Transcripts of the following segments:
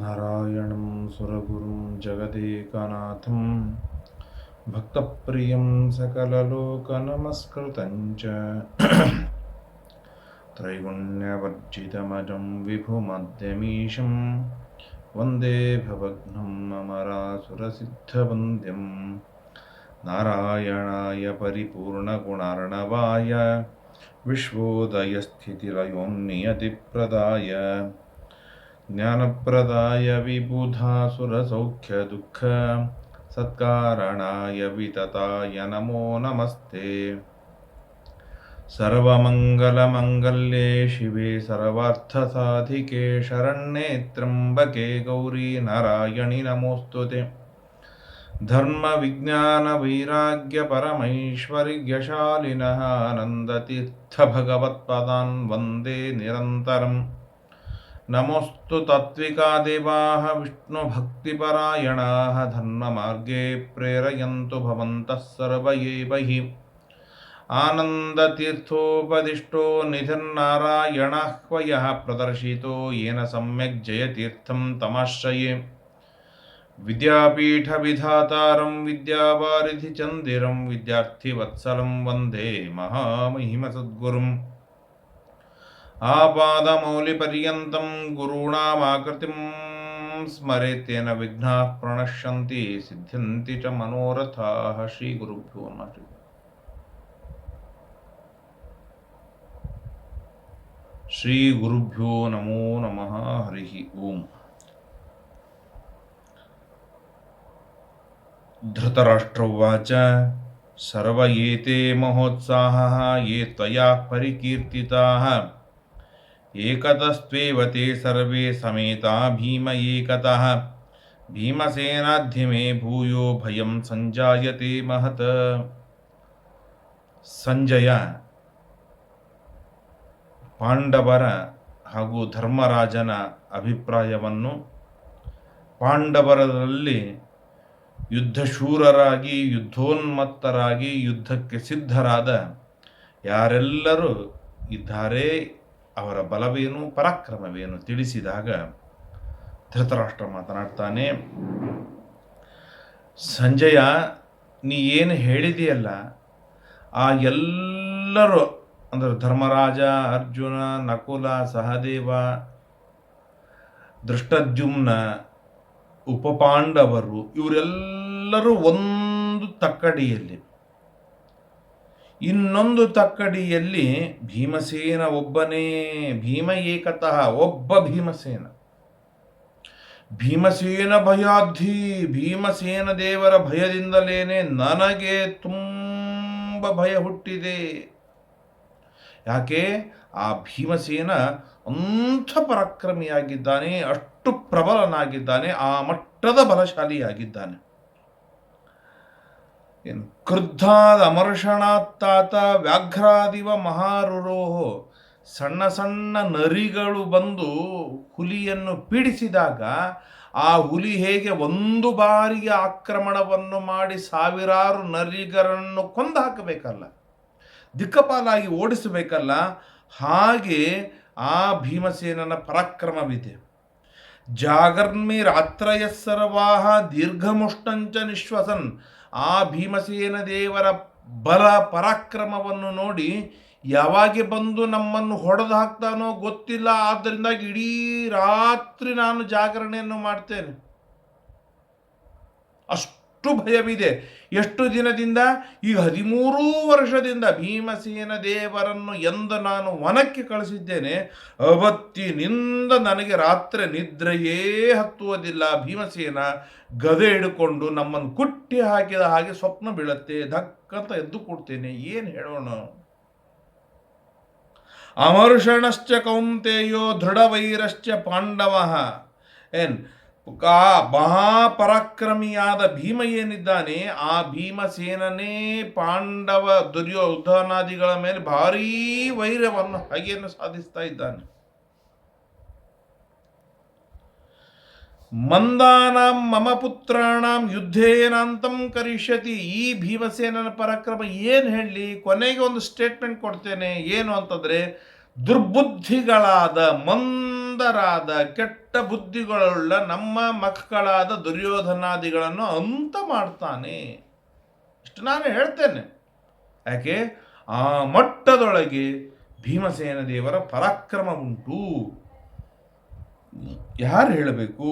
नारायणं सुरगुरुं जगदेकनाथं भक्तप्रियं सकललोकनमस्कृतं च त्रैगुण्यवर्जितमजं विभुमद्यमीशं वन्दे भवघ्नम् अमरासुरसिद्धवन्द्यं नारायणाय परिपूर्णगुणार्णवाय विश्वोदयस्थितिलयोन्नियतिप्रदाय ज्ञानप्रदाय विबुधासुरसौख्यदुःख सत्कारणाय वितताय नमो नमस्ते। सर्वमङ्गलमङ्गल्ये शिवे सर्वार्थसाधिके शरण्ये त्र्यम्बके गौरी नारायणि नमोऽस्तु ते धर्मविज्ञानवैराग्यपरमैश्वर्यशालिनः आनन्दतीर्थभगवत्पदान् वन्दे निरन्तरम् नमोऽस्तु तात्विका देवाः विष्णुभक्तिपरायणाः धर्ममार्गे प्रेरयन्तु भवन्तः सर्व एव हि आनन्दतीर्थोपदिष्टो निधिर्नारायणाह्वयः प्रदर्शितो येन सम्यक् जयतीर्थं तमाश्रये। विद्यापीठविधातारं विद्यावारिधिचन्दिरं विद्यार्थिवत्सलं वंदे महामहिमसद्गुरुम्। आपादमौलिपर्यन्तं गुरूणामाकृतिं स्मरेत्येन विघ्नाः प्रणश्यन्ति, सिद्ध्यन्ति च मनोरथाः श्रीगुरुभ्यो नमः। श्रीगुरुभ्यो नमो नमः, हरिः ओम्। धृतराष्ट्रौवाच सर्व एते महोत्साहः, ये त्वया परिकीर्तिताः। एकतस्त्वेव ते सर्वे समेता भीम एकतः ಭೀಮಸೇನಾಧ್ಯ ಮೇ ಭೂಯೋ ಭಯಂ ಸಂಜಾಯತೆ ಮಹತ್ ಸಂಜಯ ಪಾಂಡವರ ಹಾಗೂ ಧರ್ಮರಾಜನ ಅಭಿಪ್ರಾಯವನ್ನು ಪಾಂಡವರಲ್ಲಿ ಯುದ್ಧಶೂರರಾಗಿ ಯುದ್ಧೋನ್ಮತ್ತರಾಗಿ ಯುದ್ಧಕ್ಕೆ ಸಿದ್ಧರಾದ ಯಾರೆಲ್ಲರೂ ಇದ್ದಾರೆ ಅವರ ಬಲವೇನು, ಪರಾಕ್ರಮವೇನು ತಿಳಿಸಿದಾಗ ಧೃತರಾಷ್ಟ್ರ ಮಾತನಾಡ್ತಾನೆ, ಸಂಜಯ, ನೀ ಏನು ಹೇಳಿದೆಯಲ್ಲ, ಆ ಎಲ್ಲರೂ, ಅಂದರೆ ಧರ್ಮರಾಜ, ಅರ್ಜುನ, ನಕುಲ, ಸಹದೇವ ದೃಷ್ಟದ್ಯುಮ್ನ ಉಪಪಾಂಡವರು, ಇವರೆಲ್ಲರೂ ಒಂದು ತಕ್ಕಡಿಯಲ್ಲಿ ಇನ್ನೊಂದು ತಕ್ಕಡಿಯಲ್ಲಿ ಭೀಮಸೇನ ಒಬ್ಬನೇ, ಭೀಮ ಏಕತಃ ಒಬ್ಬ ಭೀಮಸೇನ. ಭೀಮಸೇನ ಭಯಾಧಿ ಭೀಮಸೇನ ದೇವರ ಭಯದಿಂದಲೇನೆ ನನಗೆ ತುಂಬ ಭಯ ಹುಟ್ಟಿದೆ. ಯಾಕೆ? ಆ ಭೀಮಸೇನ ಅಂಥ ಪರಾಕ್ರಮಿಯಾಗಿದ್ದಾನೆ, ಅಷ್ಟು ಪ್ರಬಲನಾಗಿದ್ದಾನೆ, ಆ ಮಟ್ಟದ ಬಲಶಾಲಿಯಾಗಿದ್ದಾನೆ. ಏನು? ಕ್ರುದ್ಧಾದ ಅಮರ್ಷಣಾತ್ತಾತ ವ್ಯಾಘ್ರಾದಿವ ಮಹಾರುರೋಹೋ, ಸಣ್ಣ ಸಣ್ಣ ನರಿಗಳು ಬಂದು ಹುಲಿಯನ್ನು ಪೀಡಿಸಿದಾಗ ಆ ಹುಲಿ ಹೇಗೆ ಒಂದು ಬಾರಿಗೆ ಆಕ್ರಮಣವನ್ನು ಮಾಡಿ ಸಾವಿರಾರು ನರಿಗರನ್ನು ಕೊಂದು ಹಾಕಬೇಕಲ್ಲ ದಿಕ್ಕಪಾಲಾಗಿ ಓಡಿಸಬೇಕಲ್ಲ, ಹಾಗೆ ಆ ಭೀಮಸೇನನ ಪರಾಕ್ರಮವಿದೆ. ಜಾಗರ್ಮಿ ರಾತ್ರಯ ಸರ್ವಾಹ ದೀರ್ಘಮುಷ್ಟಂಚ ನಿಶ್ವಸನ್ ಆ ಭೀಮಸೇನ ದೇವರ ಬಲ ಪರಾಕ್ರಮವನ್ನು ನೋಡಿ ಯಾವಾಗ ಬಂದು ನಮ್ಮನ್ನು ಹೊಡೆದು ಹಾಕ್ತಾನೋ ಗೊತ್ತಿಲ್ಲ. ಆದ್ದರಿಂದಾಗಿ ಇಡೀ ರಾತ್ರಿ ನಾನು ಜಾಗರಣೆಯನ್ನು ಮಾಡ್ತೇನೆ. ಅಷ್ಟು ಭಯವಿದೆ. ಎಷ್ಟು ದಿನದಿಂದ ಈ ಹದಿಮೂರು ವರ್ಷದಿಂದ ಭೀಮಸೇನ ದೇವರನ್ನು ಎಂದು ನಾನು ವನಕ್ಕೆ ಕಳಿಸಿದ್ದೇನೆ. ಅವತ್ತಿನಿಂದ ನನಗೆ ರಾತ್ರಿ ನಿದ್ರೆಯೇ ಹತ್ತುವುದಿಲ್ಲ. ಭೀಮಸೇನ ಗದೆ ಹಿಡ್ಕೊಂಡು ನಮ್ಮನ್ನು ಕುಟ್ಟಿ ಹಾಕಿದ ಹಾಗೆ ಸ್ವಪ್ನ ಬೀಳತ್ತೆ. ಧಕ್ಕಂತ ಎದ್ದು ಕೊಡ್ತೇನೆ. ಏನು ಹೇಳೋಣ? ಅಮರ್ಷಣಶ್ಚ ಕೌಂತೆಯೋ ದೃಢವೈರಶ್ಚ ಪಾಂಡವ. ಏನ್? ಆ ಮಹಾಪರಾಕ್ರಮಿಯಾದ ಭೀಮ ಏನಿದ್ದಾನೆ, ಆ ಭೀಮಸೇನನೇ ಪಾಂಡವ ದುರ್ಯೋಧನಾದಿಗಳ ಮೇಲೆ ಭಾರೀ ವೈರವನ್ನು, ಹಗೆಯನ್ನು ಸಾಧಿಸ್ತಾ ಇದ್ದಾನೆ. ಮಂದಾನಾಂ ಮಮ ಪುತ್ರಾಣಾಂ ಯುದ್ಧೇನಾಂತಂ ಕರಿಷ್ಯತಿ, ಈ ಭೀಮಸೇನನ ಪರಾಕ್ರಮ ಏನು ಹೇಳಲಿ ಕೊನೆಗೆ ಒಂದು ಸ್ಟೇಟ್ಮೆಂಟ್ ಕೊಡ್ತೇನೆ, ಏನು ಅಂತಂದರೆ ದುರ್ಬುದ್ಧಿಗಳಾದ ಮಂದರಾದ ಕೆಟ್ಟ ಬುದ್ಧಿಗಳುಳ್ಳ ನಮ್ಮ ಮಕ್ಕಳಾದ ದುರ್ಯೋಧನಾದಿಗಳನ್ನು ಅಂತ ಮಾಡ್ತಾನೆ. ಇಷ್ಟು ನಾನು ಹೇಳ್ತೇನೆ. ಯಾಕೆ? ಆ ಮಟ್ಟದೊಳಗೆ ಭೀಮಸೇನ ದೇವರ ಪರಾಕ್ರಮ ಉಂಟು. ಯಾರು ಹೇಳಬೇಕು?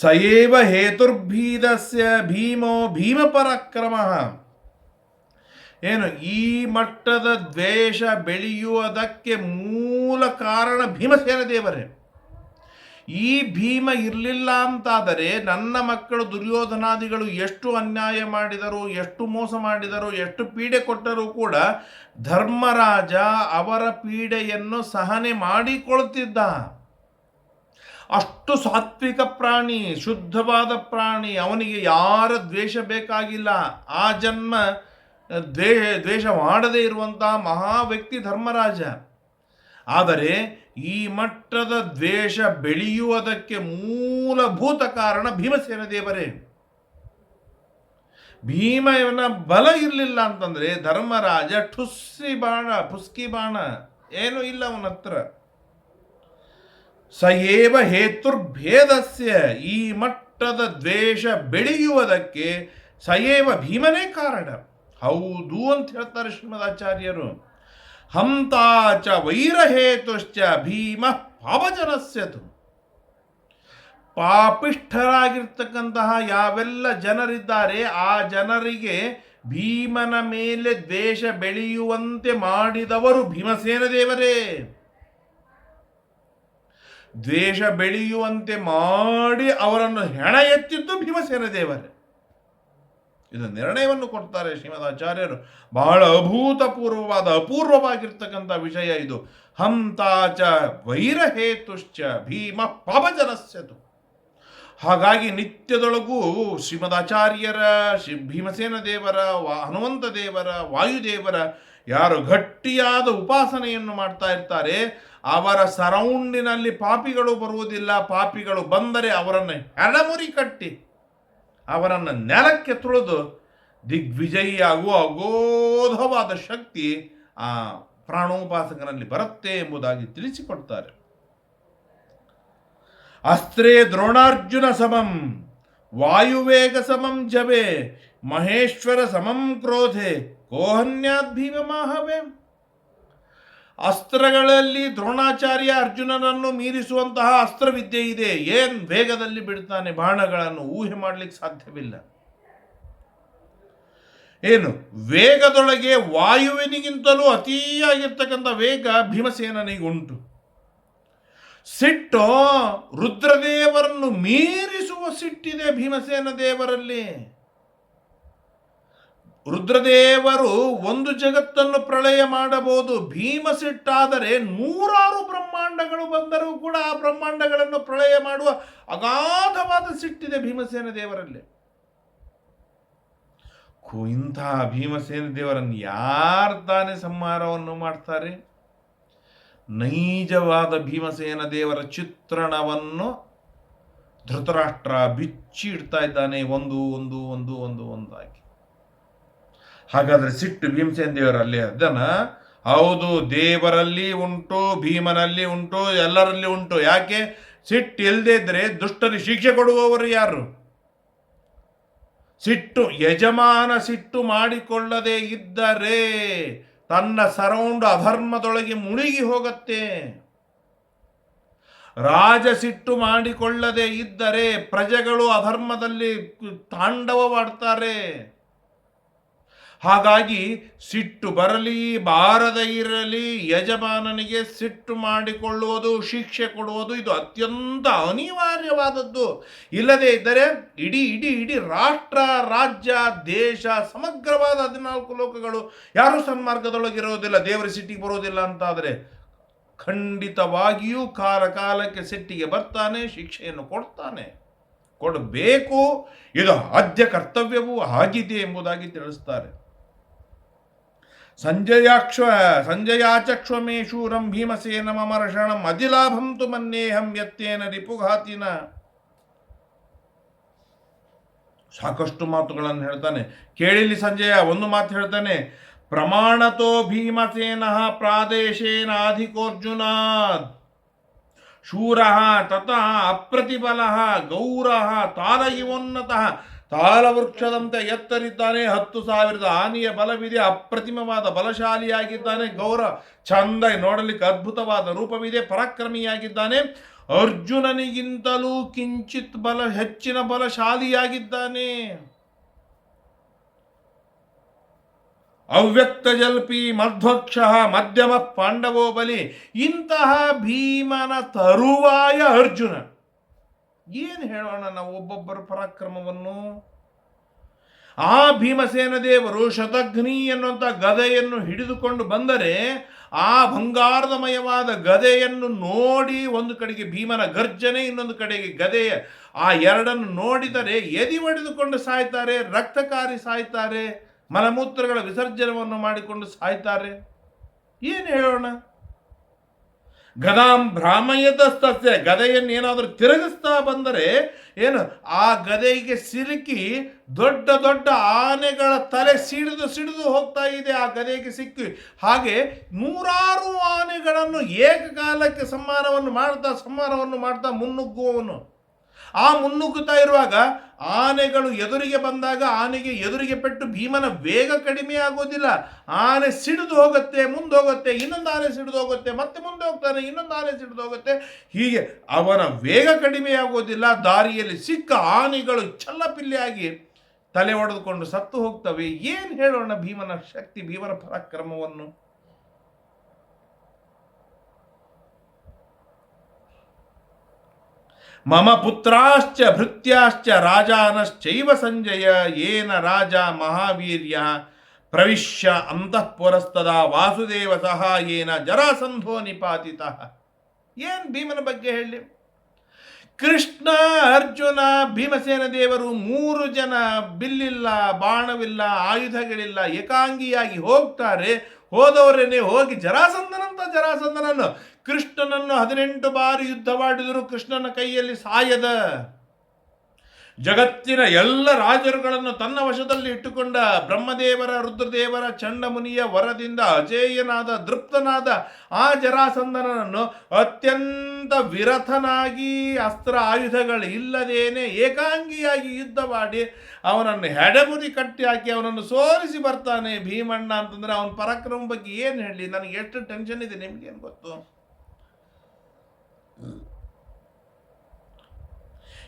ಸಯೇವ ಹೇತುರ್ಭೀದಸ್ಯ ಭೀಮೋ ಭೀಮ ಪರಾಕ್ರಮ ಏನು, ಈ ಮಟ್ಟದ ದ್ವೇಷ ಬೆಳೆಯುವುದಕ್ಕೆ ಮೂಲ ಕಾರಣ ಭೀಮಸೇನ ದೇವರೇ. ಈ ಭೀಮ ಇರಲಿಲ್ಲ ಅಂತಾದರೆ ನನ್ನ ಮಕ್ಕಳು ದುರ್ಯೋಧನಾದಿಗಳು ಎಷ್ಟು ಅನ್ಯಾಯ ಮಾಡಿದರು, ಎಷ್ಟು ಮೋಸ ಮಾಡಿದರು, ಎಷ್ಟು ಪೀಡೆ ಕೊಟ್ಟರೂ ಕೂಡ ಧರ್ಮರಾಜ ಅವರ ಪೀಡೆಯನ್ನು ಸಹನೆ ಮಾಡಿಕೊಳ್ತಿದ್ದ. ಅಷ್ಟು ಸಾತ್ವಿಕ ಪ್ರಾಣಿ, ಶುದ್ಧವಾದ ಪ್ರಾಣಿ, ಅವನಿಗೆ ಯಾರ ದ್ವೇಷ ಬೇಕಾಗಿಲ್ಲ. ಆ ಜನ್ಮ ದ್ವೇಷ ದ್ವೇಷ ಮಾಡದೇ ಇರುವಂತಹ ಮಹಾ ವ್ಯಕ್ತಿ ಧರ್ಮರಾಜ. ಆದರೆ ಈ ಮಟ್ಟದ ದ್ವೇಷ ಬೆಳೆಯುವುದಕ್ಕೆ ಮೂಲಭೂತ ಕಾರಣ ಭೀಮಸೇನ ದೇವರೇ. ಭೀಮನ ಬಲ ಇರಲಿಲ್ಲ ಅಂತಂದರೆ ಧರ್ಮರಾಜ ಠುಸ್ಸಿ ಬಾಣ ಪುಸ್ಕಿ ಬಾಣ, ಏನೂ ಇಲ್ಲ ಅವನ ಹತ್ರ. ಸಯೇವ ಹೇತುರ್ಭೇದಸ್ಯ, ಈ ಮಟ್ಟದ ದ್ವೇಷ ಬೆಳೆಯುವುದಕ್ಕೆ ಸಯೇವ ಭೀಮನೇ ಕಾರಣ. ಹೌದು ಅಂತ ಹೇಳ್ತಾರೆ ಶ್ರೀಮದಾಚಾರ್ಯರು ಹಂತಾಚ ವೈರಹೇತುಶ್ಚ ಭೀಮ ಪಾಪಜನಸ್ಯತು ಪಾಪಿಷ್ಠರಾಗಿರ್ತಕ್ಕಂತಹ ಯಾವೆಲ್ಲ ಜನರಿದ್ದಾರೆ, ಆ ಜನರಿಗೆ ಭೀಮನ ಮೇಲೆ ದ್ವೇಷ ಬೆಳೆಯುವಂತೆ ಮಾಡಿದವರು ಭೀಮಸೇನ ದೇವರೇ. ದ್ವೇಷ ಬೆಳೆಯುವಂತೆ ಮಾಡಿ ಅವರನ್ನು ಹೆಣ ಎತ್ತಿದ್ದು ಭೀಮಸೇನ ದೇವರೇ. ಇದು ನಿರ್ಣಯವನ್ನು ಕೊಡ್ತಾರೆ ಶ್ರೀಮದಾಚಾರ್ಯರು. ಬಹಳ ಅಭೂತಪೂರ್ವವಾದ, ಅಪೂರ್ವವಾಗಿರ್ತಕ್ಕಂಥ ವಿಷಯ ಇದು. ಹಂತಾಚ ವೈರಹೇತುಶ್ಚ ಭೀಮ ಪಾಪಜನಸ್ಯತು. ಹಾಗಾಗಿ ನಿತ್ಯದೊಳಗೂ ಶ್ರೀಮದಾಚಾರ್ಯರ, ಶ್ರೀ ಭೀಮಸೇನ ದೇವರ, ವಾ ಹನುಮಂತ ದೇವರ, ವಾಯುದೇವರ ಯಾರು ಗಟ್ಟಿಯಾದ ಉಪಾಸನೆಯನ್ನು ಮಾಡ್ತಾ ಇರ್ತಾರೆ, ಅವರ ಸರೌಂಡಿನಲ್ಲಿ ಪಾಪಿಗಳು ಬರುವುದಿಲ್ಲ. ಪಾಪಿಗಳು ಬಂದರೆ ಅವರನ್ನು ಹೆಣಮುರಿ ಕಟ್ಟಿ ಅವರನ್ನು ನೆಲಕ್ಕೆ ತುಳಿದು ದಿಗ್ವಿಜಯಿಯಾಗುವ ಅಗೋಧವಾದ ಶಕ್ತಿ ಆ ಪ್ರಾಣೋಪಾಸಕನಲ್ಲಿ ಬರುತ್ತೆ ಎಂಬುದಾಗಿ ತಿಳಿಸಿಕೊಡ್ತಾರೆ. ಅಸ್ತ್ರೇ ದ್ರೋಣಾರ್ಜುನ ಸಮಂ, ವಾಯುವೇಗ ಸಮಂ ಜವೆ ಮಹೇಶ್ವರ ಸಮಂ ಕ್ರೋಧೆ ಕೋಹನ್ಯಾದ್ಭೀವ ಭೀಮಮಾಹವೇ ಅಸ್ತ್ರಗಳಲ್ಲಿ ದ್ರೋಣಾಚಾರ್ಯ ಅರ್ಜುನನನ್ನು ಮೀರಿಸುವಂತಹ ಅಸ್ತ್ರವಿದ್ಯೆ ಇದೆ. ಏನ್ ವೇಗದಲ್ಲಿ ಬಿಡ್ತಾನೆ ಬಾಣಗಳನ್ನು? ಊಹೆ ಮಾಡಲಿಕ್ಕೆ ಸಾಧ್ಯವಿಲ್ಲ. ಏನು? ವೇಗದೊಳಗೆ ವಾಯುವಿನಿಗಿಂತಲೂ ಅತಿಯಾಗಿರ್ತಕ್ಕಂಥ ವೇಗ ಭೀಮಸೇನನಿಗುಂಟು. ಸಿಟ್ಟು ರುದ್ರದೇವರನ್ನು ಮೀರಿಸುವ ಸಿಟ್ಟಿದೆ ಭೀಮಸೇನ ದೇವರಲ್ಲಿ. ರುದ್ರದೇವರು ಒಂದು ಜಗತ್ತನ್ನು ಪ್ರಳಯ ಮಾಡಬಹುದು. ಭೀಮ ಸಿಟ್ಟಾದರೆ ನೂರಾರು ಬ್ರಹ್ಮಾಂಡಗಳು ಬಂದರೂ ಕೂಡ ಆ ಬ್ರಹ್ಮಾಂಡಗಳನ್ನು ಪ್ರಳಯ ಮಾಡುವ ಅಗಾಧವಾದ ಸಿಟ್ಟಿದೆ ಭೀಮಸೇನ ದೇವರಲ್ಲಿ. ಇಂತಹ ಭೀಮಸೇನ ದೇವರನ್ನು ಯಾರು ತಾನೇ ಸಂಹಾರವನ್ನು ಮಾಡ್ತಾರೆ? ನೈಜವಾದ ಭೀಮಸೇನ ದೇವರ ಚಿತ್ರಣವನ್ನು ಧೃತರಾಷ್ಟ್ರ ಬಿಚ್ಚಿ ಇಡ್ತಾ ಇದ್ದಾನೆ. ಒಂದು ಒಂದು ಒಂದು ಒಂದು ಒಂದಾಗಿ ಹಾಗಾದ್ರೆ ಸಿಟ್ಟು ಭೀಮಸೇನ ದೇವರಲ್ಲಿ ಅದನ್ನ, ಹೌದು, ದೇವರಲ್ಲಿ ಉಂಟು, ಭೀಮನಲ್ಲಿ ಉಂಟು, ಎಲ್ಲರಲ್ಲಿ ಉಂಟು. ಯಾಕೆ? ಸಿಟ್ಟು ಇಲ್ಲದೆ ಇದ್ರೆ ದುಷ್ಟರಿಗೆ ಶಿಕ್ಷೆ ಕೊಡುವವರು ಯಾರು? ಸಿಟ್ಟು, ಯಜಮಾನ ಸಿಟ್ಟು ಮಾಡಿಕೊಳ್ಳದೆ ಇದ್ದರೆ ತನ್ನ ಸರೌಂಡ್ ಅಧರ್ಮದೊಳಗೆ ಮುಳುಗಿ ಹೋಗತ್ತೆ. ರಾಜ ಸಿಟ್ಟು ಮಾಡಿಕೊಳ್ಳದೆ ಇದ್ದರೆ ಪ್ರಜೆಗಳು ಅಧರ್ಮದಲ್ಲಿ ತಾಂಡವವಾಡ್ತಾರೆ. ಹಾಗಾಗಿ ಸಿಟ್ಟು ಬರಲಿ, ಬಾರದೆ ಇರಲಿ, ಯಜಮಾನನಿಗೆ ಸಿಟ್ಟು ಮಾಡಿಕೊಳ್ಳುವುದು, ಶಿಕ್ಷೆ ಕೊಡುವುದು ಇದು ಅತ್ಯಂತ ಅನಿವಾರ್ಯವಾದದ್ದು. ಇಲ್ಲದೇ ಇದ್ದರೆ ಇಡೀ ಇಡೀ ಇಡೀ ರಾಷ್ಟ್ರ, ರಾಜ್ಯ, ದೇಶ, ಸಮಗ್ರವಾದ ಹದಿನಾಲ್ಕು ಲೋಕಗಳು ಯಾರೂ ಸನ್ಮಾರ್ಗದೊಳಗಿರೋದಿಲ್ಲ, ದೇವರ ಸಿಟ್ಟಿಗೆ ಬರೋದಿಲ್ಲ ಅಂತಾದರೆ ಖಂಡಿತವಾಗಿಯೂ ಕಾಲ ಕಾಲಕ್ಕೆ ಸಿಟ್ಟಿಗೆ ಬರ್ತಾನೆ, ಶಿಕ್ಷೆಯನ್ನು ಕೊಡ್ತಾನೆ. ಕೊಡಬೇಕು, ಇದು ಆದ್ಯ ಕರ್ತವ್ಯವೂ ಆಗಿದೆ ಎಂಬುದಾಗಿ ತಿಳಿಸ್ತಾರೆ. ಸಂಜಯಾಕ್ಷ ಸಂಜಯಾಚಕ್ಷ್ವ ಮೇ ಶೂರಂ ಭೀಮಸೇನ ಮಮರ್ಷಣಂ ಅಧಿಲಾಭಂ ತು ಮನ್ನೇಹಂ ಎತ್ತೇನ ರಿಪುಘಾತಿನ. ಸಾಕಷ್ಟು ಮಾತುಗಳನ್ನು ಹೇಳ್ತಾನೆ. ಕೇಳಿಲಿ ಸಂಜಯ, ಒಂದು ಮಾತು ಹೇಳ್ತಾನೆ. ಪ್ರಮಾಣತೋ ಭೀಮಸೇನ ಪ್ರಾದೇಶೇನಾಧಿಕೋರ್ಜುನಾತ್ ಶೂರ, ತತಃ ಅಪ್ರತಿಬಲ ಗೌರ ತಾಲ ಇವೋನ್ನತಃ ತಾಲವೃಕ್ಷದಂತೆ ಎತ್ತರಿದ್ದಾನೆ. ಹತ್ತು ಸಾವಿರದ ಆನೆಯ ಬಲವಿದೆ. ಅಪ್ರತಿಮವಾದ ಬಲಶಾಲಿಯಾಗಿದ್ದಾನೆ. ಗೌರ ಚಂದ ನೋಡಲಿಕ್ಕೆ ಅದ್ಭುತವಾದ ರೂಪವಿದೆ. ಪರಾಕ್ರಮಿಯಾಗಿದ್ದಾನೆ. ಅರ್ಜುನನಿಗಿಂತಲೂ ಕಿಂಚಿತ್ ಬಲ, ಹೆಚ್ಚಿನ ಬಲಶಾಲಿಯಾಗಿದ್ದಾನೆ. ಅವ್ಯಕ್ತ ಜಲ್ಪಿ, ಮಧ್ವಕ್ಷ, ಮಧ್ಯಮ ಪಾಂಡವೋ ಬಲಿ, ಇಂತಹ ಭೀಮನ ತರುವಾಯ ಅರ್ಜುನ. ಏನು ಹೇಳೋಣ ನಾವು ಒಬ್ಬೊಬ್ಬರ ಪರಾಕ್ರಮವನ್ನು? ಆ ಭೀಮಸೇನ ದೇವರು ಶತಘ್ನಿ ಎನ್ನುವಂಥ ಗದೆಯನ್ನು ಹಿಡಿದುಕೊಂಡು ಬಂದರೆ ಆ ಬಂಗಾರದಮಯವಾದ ಗದೆಯನ್ನು ನೋಡಿ ಒಂದು ಕಡೆಗೆ ಭೀಮನ ಗರ್ಜನೆ, ಇನ್ನೊಂದು ಕಡೆಗೆ ಗದೆಯ ಆ ಎರಡನ್ನು ನೋಡಿದರೆ ಎದಿ ಹೊಡೆದುಕೊಂಡು ಸಾಯ್ತಾರೆ, ರಕ್ತಕಾರಿ ಸಾಯ್ತಾರೆ, ಮಲಮೂತ್ರಗಳ ವಿಸರ್ಜನವನ್ನು ಮಾಡಿಕೊಂಡು ಸಾಯ್ತಾರೆ. ಏನು ಹೇಳೋಣ? ಗದಾಂ ಭ್ರಾಮಯದ ಸಸ್ಯ. ಗದೆಯನ್ನು ಏನಾದರೂ ತಿರುಗಿಸ್ತಾ ಬಂದರೆ ಏನು? ಆ ಗದೆಗೆ ಸಿಲುಕಿ ದೊಡ್ಡ ದೊಡ್ಡ ಆನೆಗಳ ತಲೆ ಸಿಡಿದು ಸಿಡಿದು ಹೋಗ್ತಾ ಇದೆ ಆ ಗದೆಗೆ ಸಿಕ್ಕಿ. ಹಾಗೆ ನೂರಾರು ಆನೆಗಳನ್ನು ಏಕಕಾಲಕ್ಕೆ ಸಂಹಾರವನ್ನು ಮಾಡ್ತಾ ಸಂಹಾರವನ್ನು ಮಾಡ್ತಾ ಮುನ್ನುಗ್ಗುವವನು. ಆ ಮುನ್ನುಗ್ಗುತ್ತಾ ಇರುವಾಗ ಆನೆಗಳು ಎದುರಿಗೆ ಬಂದಾಗ ಆನೆಗೆ ಎದುರಿಗೆ ಪೆಟ್ಟು ಭೀಮನ ವೇಗ ಕಡಿಮೆ ಆಗೋದಿಲ್ಲ. ಆನೆ ಸಿಡಿದು ಹೋಗುತ್ತೆ, ಮುಂದೆ ಹೋಗುತ್ತೆ, ಇನ್ನೊಂದು ಆನೆ ಸಿಡಿದು ಹೋಗುತ್ತೆ, ಮತ್ತೆ ಮುಂದೆ ಹೋಗ್ತಾನೆ, ಇನ್ನೊಂದು ಆನೆ ಸಿಡಿದು ಹೋಗುತ್ತೆ. ಹೀಗೆ ಅವನ ವೇಗ ಕಡಿಮೆ ಆಗೋದಿಲ್ಲ. ದಾರಿಯಲ್ಲಿ ಸಿಕ್ಕ ಆನೆಗಳು ಚಲ್ಲಪಿಲ್ಲಿಯಾಗಿ ತಲೆ ಒಡೆದುಕೊಂಡು ಸತ್ತು ಹೋಗ್ತವೆ. ಏನು ಹೇಳೋಣ ಭೀಮನ ಶಕ್ತಿ, ಭೀಮನ ಪರಾಕ್ರಮವನ್ನು? ಮಮ ಪುತ್ರಾಶ್ಚ ಭೃತ್ಯಾಶ್ಚ ರಾಜಾನಶ್ಚೈವ ಸಂಜಯ ಏನ ರಾಜ ಮಹಾವೀರ್ಯ ಪ್ರವಿಶ್ಯ ಅಂತಃಪುರಸ್ತದ ವಾಸುದೇವ ಸಹಾಯೇನ ಜರಾಸಂಧೋ ನಿಪಾತಿತ ಏನು ಭೀಮನ ಬಗ್ಗೆ ಹೇಳಿ। ಕೃಷ್ಣ, ಅರ್ಜುನ, ಭೀಮಸೇನ ದೇವರು ಮೂರು ಜನ ಬಿಲ್ಲಿಲ್ಲ, ಬಾಣವಿಲ್ಲ, ಆಯುಧಗಳಿಲ್ಲ, ಏಕಾಂಗಿಯಾಗಿ ಹೋಗ್ತಾರೆ ಹೋದವರೇನೆ ಹೋಗಿ ಜರಾಸಂಧನಂತ ಜರಾಸಂಧನನ್ನು ಕೃಷ್ಣನನ್ನು ಹದಿನೆಂಟು ಬಾರಿ ಯುದ್ಧವಾಡಿದರೂ ಕೃಷ್ಣನ ಕೈಯಲ್ಲಿ ಸಾಯದ ಜಗತ್ತಿನ ಎಲ್ಲ ರಾಜರುಗಳನ್ನು ತನ್ನ ವಶದಲ್ಲಿ ಇಟ್ಟುಕೊಂಡ ಬ್ರಹ್ಮದೇವರ, ರುದ್ರದೇವರ, ಚಂಡಮುನಿಯ ವರದಿಂದ ಅಜೇಯನಾದ, ದೃಪ್ತನಾದ ಆ ಜರಾಸಂದನನ್ನು ಅತ್ಯಂತ ವಿರಥನಾಗಿ ಅಸ್ತ್ರ ಆಯುಧಗಳು ಇಲ್ಲದೇನೆ ಏಕಾಂಗಿಯಾಗಿ ಯುದ್ಧ ಮಾಡಿ ಅವನನ್ನು ಹೆಡಬುರಿ ಕಟ್ಟಿ ಹಾಕಿ ಅವನನ್ನು ಸೋಲಿಸಿ ಬರ್ತಾನೆ ಭೀಮಣ್ಣ ಅಂತಂದರೆ ಅವನ ಪರಾಕ್ರಮ ಬಗ್ಗೆ ಏನು ಹೇಳಿ? ನನಗೆ ಎಷ್ಟು ಟೆನ್ಷನ್ ಇದೆ, ನಿಮಗೇನು ಗೊತ್ತು?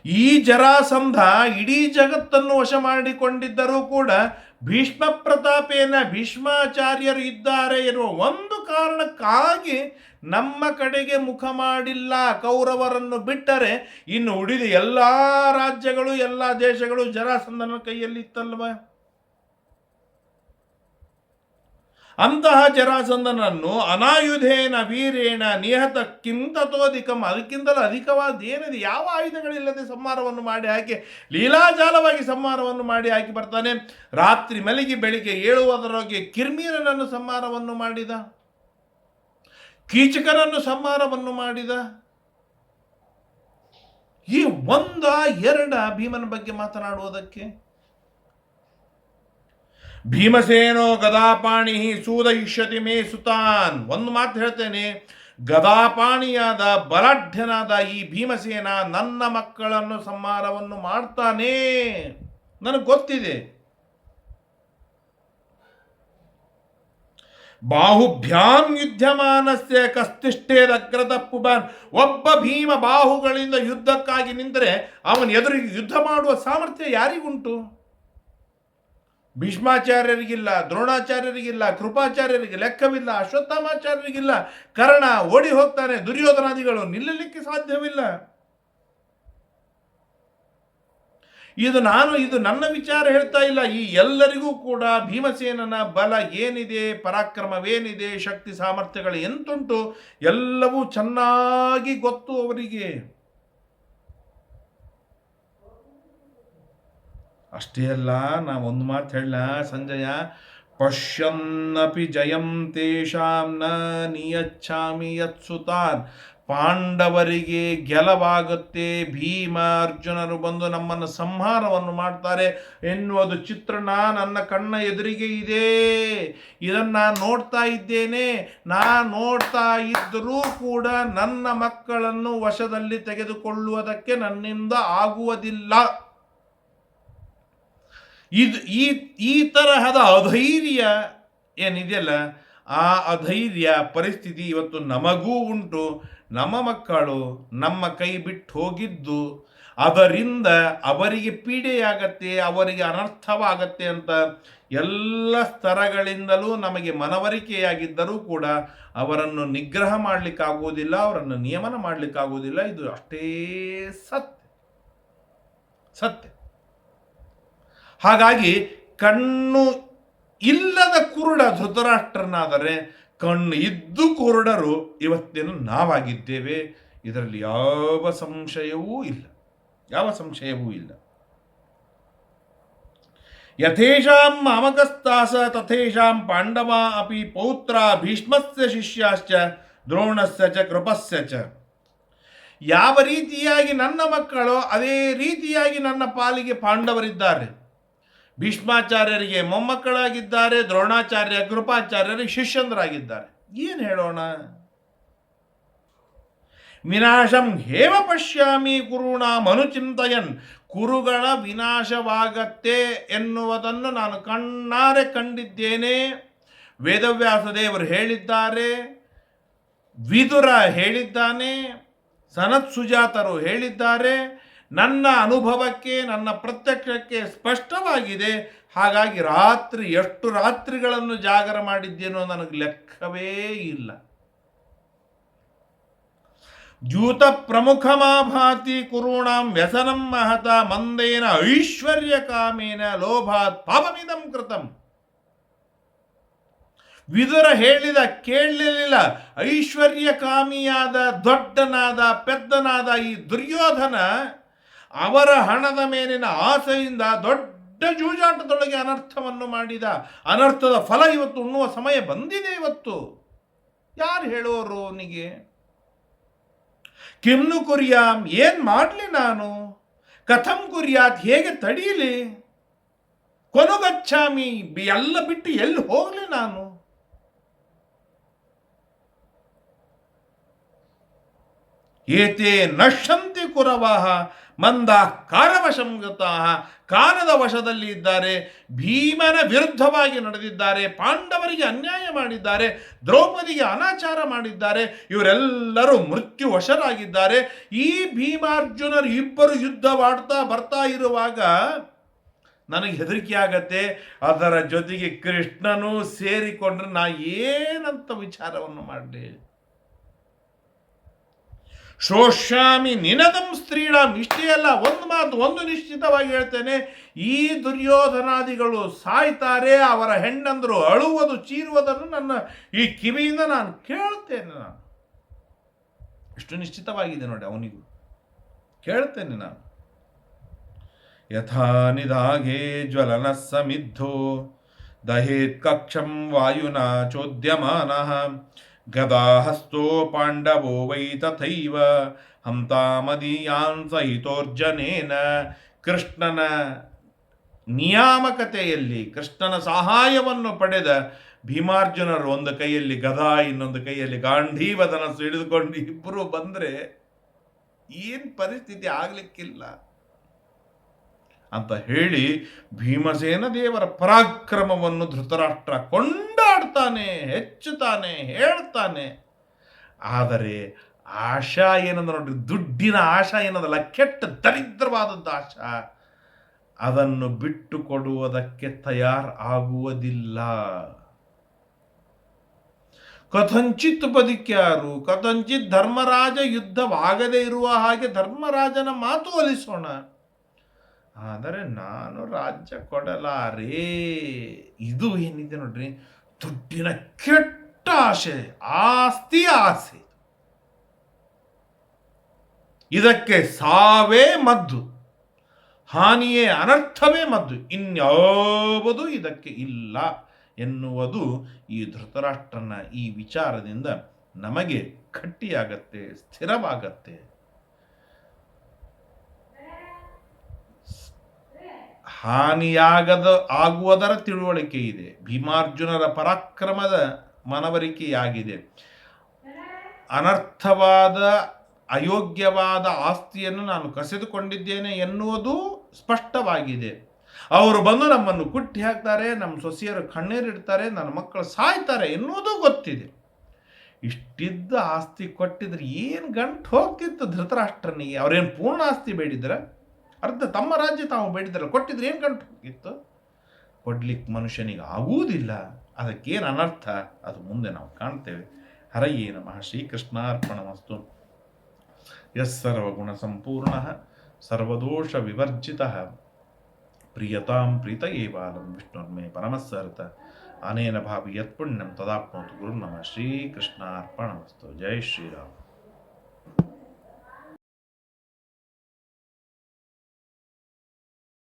ಈ ಜರಾಸಂಧ ಇಡೀ ಜಗತ್ತನ್ನು ವಶ ಮಾಡಿಕೊಂಡಿದ್ದರೂ ಕೂಡ ಭೀಷ್ಮ ಪ್ರತಾಪೇನ ಭೀಷ್ಮಾಚಾರ್ಯರು ಇದ್ದಾರೆ ಎನ್ನುವ ಒಂದು ಕಾರಣಕ್ಕಾಗಿ ನಮ್ಮ ಕಡೆಗೆ ಮುಖ ಮಾಡಿಲ್ಲ ಕೌರವರನ್ನು ಬಿಟ್ಟರೆ ಇನ್ನು ಉಳಿದ ಎಲ್ಲ ರಾಜ್ಯಗಳು, ಎಲ್ಲ ದೇಶಗಳು ಜರಾಸಂಧನ ಕೈಯಲ್ಲಿ ಇತ್ತಲ್ವ ಅಂತಹ ಜರಾಸಂದನನ್ನು ಅನಾಯುಧೇನ ವೀರೇಣ ನಿಹತಕ್ಕಿಂತ ತೋಧಿಕಂ, ಅದಕ್ಕಿಂತಲೂ ಅಧಿಕವಾದ ಏನಿದೆ, ಯಾವ ಆಯುಧಗಳಿಲ್ಲದೆ ಸಂಹಾರವನ್ನು ಮಾಡಿ ಹಾಕಿ, ಲೀಲಾಜಾಲವಾಗಿ ಸಂಹಾರವನ್ನು ಮಾಡಿ ಹಾಕಿ ಬರ್ತಾನೆ. ರಾತ್ರಿ ಮಲಗಿ ಬೆಳಿಗ್ಗೆ ಏಳುವುದರೊಳಗೆ ಕಿರ್ಮೀರನನ್ನು ಸಂಹಾರವನ್ನು ಮಾಡಿದ, ಕೀಚಕನನ್ನು ಸಂಹಾರವನ್ನು ಮಾಡಿದ. ಈ ಒಂದ, ಎರಡ ಭೀಮನ ಬಗ್ಗೆ ಮಾತನಾಡುವುದಕ್ಕೆ ಭೀಮಸೇನೋ ಗದಾಪಾಣಿ ಸೂದಯಿಷ್ಯತಿ ಮೇ ಸುತಾನ್. ಒಂದು ಮಾತು ಹೇಳ್ತೇನೆ, ಗದಾಪಾಣಿಯಾದ ಬಲಾಢ್ಯನಾದ ಈ ಭೀಮಸೇನ ನನ್ನ ಮಕ್ಕಳನ್ನು ಸಂಹಾರವನ್ನು ಮಾಡ್ತಾನೆ. ನನಗೆ ಗೊತ್ತಿದೆ. ಬಾಹುಭ್ಯಾಂ ಯುದ್ಧಮಾನಸ್ಯ ಕಸ್ತಿಷ್ಠೇದಗ್ರದ ಪುಬಾನ್ ಒಬ್ಬ ಭೀಮ ಬಾಹುಗಳಿಂದ ಯುದ್ಧಕ್ಕಾಗಿ ನಿಂತರೆ ಅವನ ಎದುರಿಗೆ ಯುದ್ಧ ಮಾಡುವ ಸಾಮರ್ಥ್ಯ ಯಾರಿಗುಂಟು? ಭೀಷ್ಮಾಚಾರ್ಯರಿಗಿಲ್ಲ, ದ್ರೋಣಾಚಾರ್ಯರಿಗಿಲ್ಲ, ಕೃಪಾಚಾರ್ಯರಿಗೆ ಲೆಕ್ಕವಿಲ್ಲ, ಅಶ್ವತ್ಥಾಮಾಚಾರ್ಯರಿಗಿಲ್ಲ. ಕರ್ಣ ಓಡಿ ಹೋಗ್ತಾನೆ, ದುರ್ಯೋಧನಾದಿಗಳು ನಿಲ್ಲಲಿಕ್ಕೆ ಸಾಧ್ಯವಿಲ್ಲ. ಇದು ನಾನು, ಇದು ನನ್ನ ವಿಚಾರ ಹೇಳ್ತಾ ಇಲ್ಲ. ಈ ಎಲ್ಲರಿಗೂ ಕೂಡ ಭೀಮಸೇನನ ಬಲ ಏನಿದೆ, ಪರಾಕ್ರಮವೇನಿದೆ, ಶಕ್ತಿ ಸಾಮರ್ಥ್ಯಗಳು ಎಂತುಂಟು, ಎಲ್ಲವೂ ಚೆನ್ನಾಗಿ ಗೊತ್ತು ಅವರಿಗೆ. ಅಷ್ಟೇ ಅಲ್ಲ ನಾ ಒಂದು ಮಾತು ಹೇಳ, ಸಂಜಯ, ಪಶ್ಯನ್ನಪಿ ಜಯಂ ತೇಷಾಂ ನ ನಿಯಚ್ಛಾಮಿ ಯತ್ಸುತಾನ್, ಪಾಂಡವರಿಗೆ ಗೆಲವಾಗುತ್ತೆ ಭೀಮ ಅರ್ಜುನರು ಬಂದು ನಮ್ಮನ್ನು ಸಂಹಾರವನ್ನು ಮಾಡ್ತಾರೆ ಎನ್ನುವುದು ಚಿತ್ರಣ ನನ್ನ ಕಣ್ಣ ಎದುರಿಗೆ ಇದೆ. ಇದನ್ನು ನಾನು ನೋಡ್ತಾ ಇದ್ದೇನೆ. ನಾ ನೋಡ್ತಾ ಇದ್ದರೂ ಕೂಡ ನನ್ನ ಮಕ್ಕಳನ್ನು ವಶದಲ್ಲಿ ತೆಗೆದುಕೊಳ್ಳುವುದಕ್ಕೆ ನನ್ನಿಂದ ಆಗುವುದಿಲ್ಲ. ಇದು ಈ ಈ ತರಹದ ಅಧೈರ್ಯ ಏನಿದೆಯಲ್ಲ, ಆ ಅಧೈರ್ಯ ಪರಿಸ್ಥಿತಿ ಇವತ್ತು ನಮಗೂ ಉಂಟು. ನಮ್ಮ ಮಕ್ಕಳು ನಮ್ಮ ಕೈ ಬಿಟ್ಟು ಹೋಗಿದ್ದು, ಅದರಿಂದ ಅವರಿಗೆ ಪೀಡೆಯಾಗತ್ತೆ, ಅವರಿಗೆ ಅನರ್ಥವಾಗತ್ತೆ ಅಂತ ಎಲ್ಲ ಸ್ತರಗಳಿಂದಲೂ ನಮಗೆ ಮನವರಿಕೆಯಾಗಿದ್ದರೂ ಕೂಡ ಅವರನ್ನು ನಿಗ್ರಹ ಮಾಡಲಿಕ್ಕಾಗುವುದಿಲ್ಲ, ಅವರನ್ನು ನಿಯಮನ ಮಾಡಲಿಕ್ಕಾಗುವುದಿಲ್ಲ. ಇದು ಅಷ್ಟೇ ಸತ್ಯ. ಸತ್ಯ. ಹಾಗಾಗಿ ಕಣ್ಣು ಇಲ್ಲದ ಕುರುಡ ಧೃತರಾಷ್ಟ್ರನಾದರೆ ಕಣ್ಣು ಇದ್ದು ಕುರುಡರು ಇವತ್ತೇನು ನಾವಾಗಿದ್ದೇವೆ. ಇದರಲ್ಲಿ ಯಾವ ಸಂಶಯವೂ ಇಲ್ಲ. ಯಾವ ಸಂಶಯವೂ ಇಲ್ಲ. ಯಥೇಷಾಂ ಮಾಮಕಸ್ತಾಸ, ತಥೇಷಾಂ ಪಾಂಡವ ಅಪಿ ಪೌತ್ರ ಭೀಷ್ಮಸ್ಯ ಶಿಷ್ಯಾಶ್ಚ, ದ್ರೋಣಸ್ಯ ಚ ಕೃಪಸ್ಯ ಚ. ಯಾವ ರೀತಿಯಾಗಿ ನನ್ನ ಮಕ್ಕಳು, ಅದೇ ರೀತಿಯಾಗಿ ನನ್ನ ಪಾಲಿಗೆ ಪಾಂಡವರಿದ್ದಾರೆ. ಭೀಷ್ಮಾಚಾರ್ಯರಿಗೆ ಮೊಮ್ಮಕ್ಕಳಾಗಿದ್ದಾರೆ, ದ್ರೋಣಾಚಾರ್ಯ ಕೃಪಾಚಾರ್ಯರಿಗೆ ಶಿಷ್ಯಂದ್ರಾಗಿದ್ದಾರೆ. ಏನು ಹೇಳೋಣ? ವಿನಾಶಂ ಹೇಮ ಪಶ್ಯಾಮಿ ಕುರುಣ ಮನುಚಿಂತಯನ್ ಕುರುಗಳ ವಿನಾಶವಾಗತ್ತೆ ಎನ್ನುವುದನ್ನು ನಾನು ಕಣ್ಣಾರೆ ಕಂಡಿದ್ದೇನೆ. ವೇದವ್ಯಾಸ ದೇವರು ಹೇಳಿದ್ದಾರೆ, ವಿದುರ ಹೇಳಿದ್ದಾನೆ ಸನತ್ ಸುಜಾತರು ಹೇಳಿದ್ದಾರೆ ನನ್ನ ಅನುಭವಕ್ಕೆ, ನನ್ನ ಪ್ರತ್ಯಕ್ಷಕ್ಕೆ ಸ್ಪಷ್ಟವಾಗಿದೆ. ಹಾಗಾಗಿ ರಾತ್ರಿ ಎಷ್ಟು ರಾತ್ರಿಗಳನ್ನು ಜಾಗರ ಮಾಡಿದ್ದೇನೋ ನನಗೆ ಲೆಕ್ಕವೇ ಇಲ್ಲ. ಜೂತ ಪ್ರಮುಖಮಾಭಾತಿ ಕುರುಣಾಂ ವ್ಯಸನಂ ಮಹತ ಮಂದೇನ ಐಶ್ವರ್ಯ ಕಾಮೇನ ಲೋಭಾತ್ ಪಾಪಮಿದಂ ಕೃತಂ. ವಿದುರ ಹೇಳಿದ ಕೇಳಲಿಲ್ಲ ಐಶ್ವರ್ಯ ಕಾಮಿಯಾದ ದೊಡ್ಡನಾದ, ಪೆದ್ದನಾದ ಈ ದುರ್ಯೋಧನ ಅವರ ಹಣದ ಮೇಲಿನ ಆಸೆಯಿಂದ ದೊಡ್ಡ ಜೂಜಾಟದೊಳಗೆ ಅನರ್ಥವನ್ನು ಮಾಡಿದ. ಅನರ್ಥದ ಫಲ ಇವತ್ತು ಉಣ್ಣುವ ಸಮಯ ಬಂದಿದೆ ಇವತ್ತು. ಯಾರು ಹೇಳೋರು ಅವನಿಗೆ? ಕಿಮ್ನು ಕುರಿಯಾಮ್ ಏನ್ ಮಾಡಲಿ ನಾನು? ಕಥಂ ಕುರಿಯಾತ್ ಹೇಗೆ ತಡೀಲಿ? ಕೊನುಗಚ್ಚಾಮಿ ಎಲ್ಲ ಬಿಟ್ಟು ಎಲ್ಲಿ ಹೋಗಲಿ ನಾನು? ಏತೆ ನಶಂತಿ ಕುರವಾಹ ಮಂದ ಕಾರವಶಂಗತಃ, ಕಾಲದ ವಶದಲ್ಲಿ ಇದ್ದಾರೆ, ಭೀಮನ ವಿರುದ್ಧವಾಗಿ ನಡೆದಿದ್ದಾರೆ, ಪಾಂಡವರಿಗೆ ಅನ್ಯಾಯ ಮಾಡಿದ್ದಾರೆ, ದ್ರೌಪದಿಗೆ ಅನಾಚಾರ ಮಾಡಿದ್ದಾರೆ, ಇವರೆಲ್ಲರೂ ಮೃತ್ಯು ವಶರಾಗಿದ್ದಾರೆ ಈ ಭೀಮಾರ್ಜುನರು ಇಬ್ಬರು ಯುದ್ಧವಾಡ್ತಾ ಬರ್ತಾ ಇರುವಾಗ ನನಗೆ ಹೆದರಿಕೆ ಆಗತ್ತೆ. ಅದರ ಜೊತೆಗೆ ಕೃಷ್ಣನೂ ಸೇರಿಕೊಂಡ್ರೆ ನಾ ಏನಂತ ವಿಚಾರವನ್ನು ಮಾಡಲಿ? ಶೋಷ್ಯಾಮಿ ನಿನದಂ ಸ್ತ್ರೀಣ ಇಷ್ಟೇ ಅಲ್ಲ, ಒಂದು ಮಾತು, ಒಂದು ನಿಶ್ಚಿತವಾಗಿ ಹೇಳ್ತೇನೆ, ಈ ದುರ್ಯೋಧನಾದಿಗಳು ಸಾಯ್ತಾರೆ, ಅವರ ಹೆಣ್ಣಂದರು ಅಳುವುದು, ಚೀರುವುದನ್ನು ನನ್ನ ಈ ಕಿವಿಯಿಂದ ನಾನು ಕೇಳ್ತೇನೆ ನಾನು. ಇಷ್ಟು ನಿಶ್ಚಿತವಾಗಿದೆ ನೋಡಿ ಅವನಿಗೂ. ಕೇಳ್ತೇನೆ ನಾನು. ಯಥಾ ನಿದಾಘೇ ಜ್ವಲನ ಸಮಿದ್ಧೋ ದಹೇತ್ ಕಕ್ಷಂ ವಾಯುನಾ ಚೋದ್ಯಮಾನಃ ಗದಾಹಸ್ತೋ ಪಾಂಡವೋ ವೈ ತಥೈವ ಹಂತಾಮದೀಯಾನ್ ಸಹಿತೋರ್ಜನೇನ ಕೃಷ್ಣನ ನಿಯಾಮಕತೆಯಲ್ಲಿ ಕೃಷ್ಣನ ಸಹಾಯವನ್ನು ಪಡೆದ ಭೀಮಾರ್ಜುನರು ಒಂದು ಕೈಯಲ್ಲಿ ಗದಾ, ಇನ್ನೊಂದು ಕೈಯಲ್ಲಿ ಗಾಂಧೀವದನ ಹಿಡಿದುಕೊಂಡು ಇಬ್ಬರು ಬಂದರೆ ಏನು ಪರಿಸ್ಥಿತಿ ಆಗಲಿಕ್ಕಿಲ್ಲ ಅಂತ ಹೇಳಿ ಭೀಮಸೇನ ದೇವರ ಪರಾಕ್ರಮವನ್ನು ಧೃತರಾಷ್ಟ್ರ ಕೊಂಡಾಡ್ತಾನೆ ಹೆಚ್ಚುತ್ತಾನೆ, ಹೇಳ್ತಾನೆ. ಆದರೆ ಆಶಾ ಏನಂದ್ರೆ ನೋಡ್ರಿ, ದುಡ್ಡಿನ ಆಶಾ ಏನದಲ್ಲ ಕೆಟ್ಟ ದರಿದ್ರವಾದದ್ದು ಆಶಾ ಅದನ್ನು ಬಿಟ್ಟು ಕೊಡುವುದಕ್ಕೆ ತಯಾರ್ ಆಗುವುದಿಲ್ಲ ಕಥಂಚಿತ್ ಬದುಕ್ಯಾರು, ಕಥಂಚಿತ್ ಧರ್ಮರಾಜ ಯುದ್ಧವಾಗದೇ ಇರುವ ಹಾಗೆ ಧರ್ಮರಾಜನ ಮಾತು ಒಲಿಸೋಣ. ಆದರೆ ನಾನು ರಾಜ್ಯ ಕೊಡಲಾರೇ. ಇದು ಏನಿದೆ ನೋಡ್ರಿ ದುಡ್ಡಿನ ಕೆಟ್ಟ ಆಸೆ, ಆಸ್ತಿ ಆಸೆ. ಇದಕ್ಕೆ ಸಾವೇ ಮದ್ದು, ಹಾನಿಯೇ ಅನರ್ಥವೇ ಮದ್ದು, ಇನ್ಯಾವುದು ಇದಕ್ಕೆ ಇಲ್ಲ ಎನ್ನುವುದು ಈ ಧೃತರಾಷ್ಟ್ರನ ಈ ವಿಚಾರದಿಂದ ನಮಗೆ ಗಟ್ಟಿಯಾಗತ್ತೆ ಸ್ಥಿರವಾಗತ್ತೆ. ಹಾನಿಯಾಗದ ಆಗುವುದರ ತಿಳುವಳಿಕೆ ಇದೆ. ಭೀಮಾರ್ಜುನರ ಪರಾಕ್ರಮದ ಮನವರಿಕೆಯಾಗಿದೆ. ಅನರ್ಥವಾದ, ಅಯೋಗ್ಯವಾದ ಆಸ್ತಿಯನ್ನು ನಾನು ಕಸಿದುಕೊಂಡಿದ್ದೇನೆ ಎನ್ನುವುದು ಸ್ಪಷ್ಟವಾಗಿದೆ. ಅವರು ಬಂದು ನಮ್ಮನ್ನು ಕುಟ್ಟಿ ಹಾಕ್ತಾರೆ, ನಮ್ಮ ಸೊಸೆಯರು ಕಣ್ಣೀರಿಡ್ತಾರೆ ನನ್ನ ಮಕ್ಕಳು ಸಾಯ್ತಾರೆ ಎನ್ನುವುದು ಗೊತ್ತಿದೆ. ಇಷ್ಟಿದ್ದ ಆಸ್ತಿ ಕೊಟ್ಟಿದ್ರೆ ಏನು ಗಂಟು ಹೋಗ್ತಿತ್ತು ಧೃತರಾಷ್ಟ್ರನಿಗೆ? ಅವ್ರೇನು ಪೂರ್ಣ ಆಸ್ತಿ ಬೇಡಿದ್ರ ಅರ್ಧ ತಮ್ಮ ರಾಜ್ಯ ತಾವು ಬೇಡಿದ್ರಲ್ಲ, ಕೊಟ್ಟಿದ್ರೆ ಏನು ಗಂಟು ಇತ್ತು ಕೊಡ್ಲಿಕ್ಕೆ ಮನುಷ್ಯನಿಗೆ ಆಗುವುದಿಲ್ಲ. ಅದಕ್ಕೇನು ಅನರ್ಥ? ಅದು ಮುಂದೆ ನಾವು ಕಾಣ್ತೇವೆ. ಹರಯೇ ನಮಃ. ಶ್ರೀಕೃಷ್ಣಾರ್ಪಣಮಸ್ತು ಯಸ್ಸರ್ವಗುಣ ಸಂಪೂರ್ಣ, ಸರ್ವದೋಷ ವಿವರ್ಜಿತ. ಪ್ರಿಯತಾಂ ಪ್ರೀತ ಏವಾಲಂ ವಿಷ್ಣುರ್ಮೇ ಪರಮಸ್ಸರ್ತ ಅನೇನ ಭಾವಿ ಯತ್ಪುಣ್ಯಂ ತದಾಪ್ನೋತು ಗುರು ನಮಃ ಶ್ರೀಕೃಷ್ಣಾರ್ಪಣಮಸ್ತು ಜೈ ಶ್ರೀರಾಮ್.